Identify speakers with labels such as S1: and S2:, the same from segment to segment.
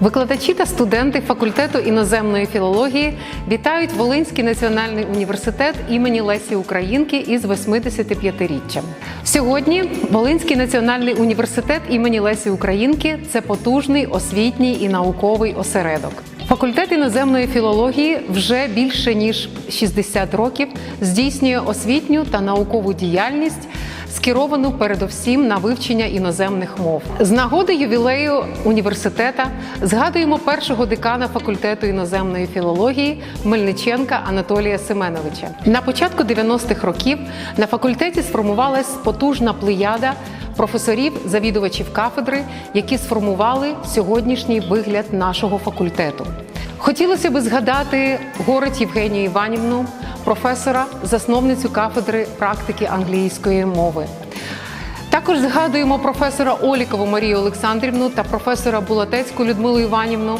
S1: Викладачі та студенти факультету іноземної філології вітають Волинський національний університет імені Лесі Українки із 85-річчям. Сьогодні Волинський національний університет імені Лесі Українки це потужний освітній і науковий осередок. Факультет іноземної філології вже більше ніж 60 років здійснює освітню та наукову діяльність, скеровану передовсім на вивчення іноземних мов. З нагоди ювілею університета згадуємо першого декана факультету іноземної філології Мельниченка Анатолія Семеновича. На початку 90-х років на факультеті сформувалась потужна плеяда професорів, завідувачів кафедри, які сформували сьогоднішній вигляд нашого факультету. Хотілося би згадати Горець Євгенію Іванівну, професора, засновницю кафедри практики англійської мови. Також згадуємо професора Олікову Марію Олександрівну та професора Булатецьку Людмилу Іванівну,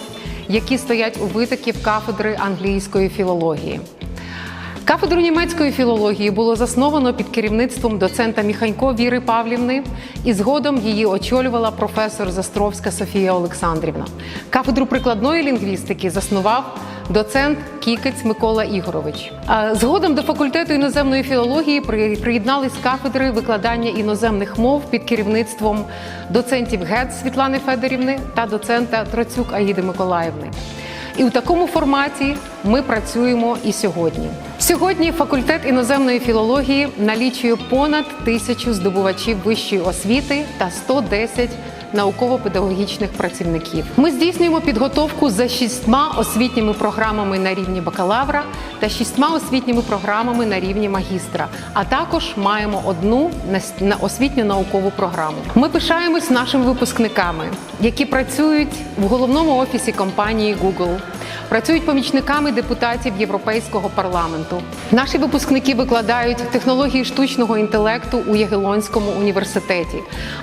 S1: які стоять у витоків кафедри англійської філології. Кафедру німецької філології було засновано під керівництвом доцента Міханько Віри Павлівни, і згодом її очолювала професор Застровська Софія Олександрівна. Кафедру прикладної лінгвістики заснував доцент Кікець Микола Ігорович. Згодом до факультету іноземної філології при- приєднались кафедри викладання іноземних мов під керівництвом доцентів ГЕЦ Світлани Федорівни та доцента Троцюк Аїди Миколаївни. І у такому форматі ми працюємо і сьогодні. Сьогодні факультет іноземної філології налічує понад тисячу здобувачів вищої освіти та 110 науково-педагогічних працівників. Ми здійснюємо підготовку за шістьма освітніми програмами на рівні бакалавра та шістьма освітніми програмами на рівні магістра. А також маємо одну на освітню наукову програму. Ми пишаємось нашими випускниками, які працюють в головному офісі компанії Google. Працюють помічниками депутатів Європейського парламенту. Наші випускники викладають технології штучного інтелекту у Ягелонському університеті,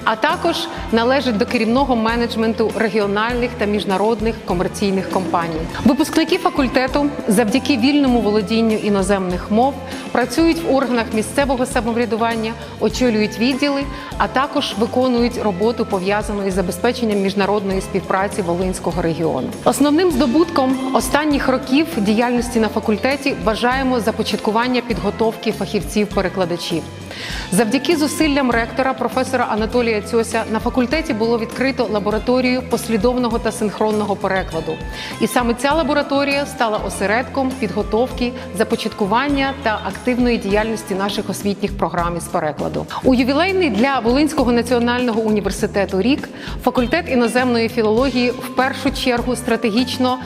S1: а також належать до керівного менеджменту регіональних та міжнародних комерційних компаній. Випускники факультету завдяки вільному володінню іноземних мов працюють в органах місцевого самоврядування, очолюють відділи, а також виконують роботу пов'язану із забезпеченням міжнародної співпраці Волинського регіону. Основним здобутком останніх років діяльності на факультеті вважаємо започаткування підготовки фахівців-перекладачів. Завдяки зусиллям ректора професора Анатолія Цьося на факультеті було відкрито лабораторію послідовного та синхронного перекладу. І саме ця лабораторія стала осередком підготовки, започаткування та активної діяльності наших освітніх програм із перекладу. У ювілейний для Волинського національного університету рік факультет іноземної філології в першу чергу стратегічно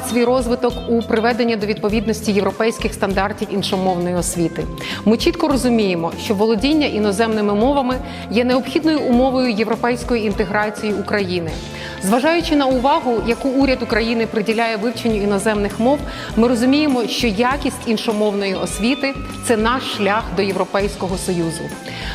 S1: бачить свій розвиток у приведенні до відповідності європейських стандартів іншомовної освіти. Ми чітко розуміємо, що володіння іноземними мовами є необхідною умовою європейської інтеграції України. Зважаючи на увагу, яку уряд України приділяє вивченню іноземних мов, ми розуміємо, що якість іншомовної освіти це наш шлях до Європейського союзу.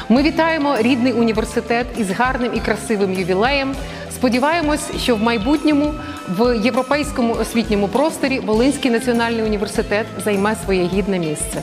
S1: Ми вітаємо рідний університет із гарним і красивим ювілеєм. Сподіваємось, що в майбутньому в європейському освітньому просторі Волинський національний університет займе своє гідне місце.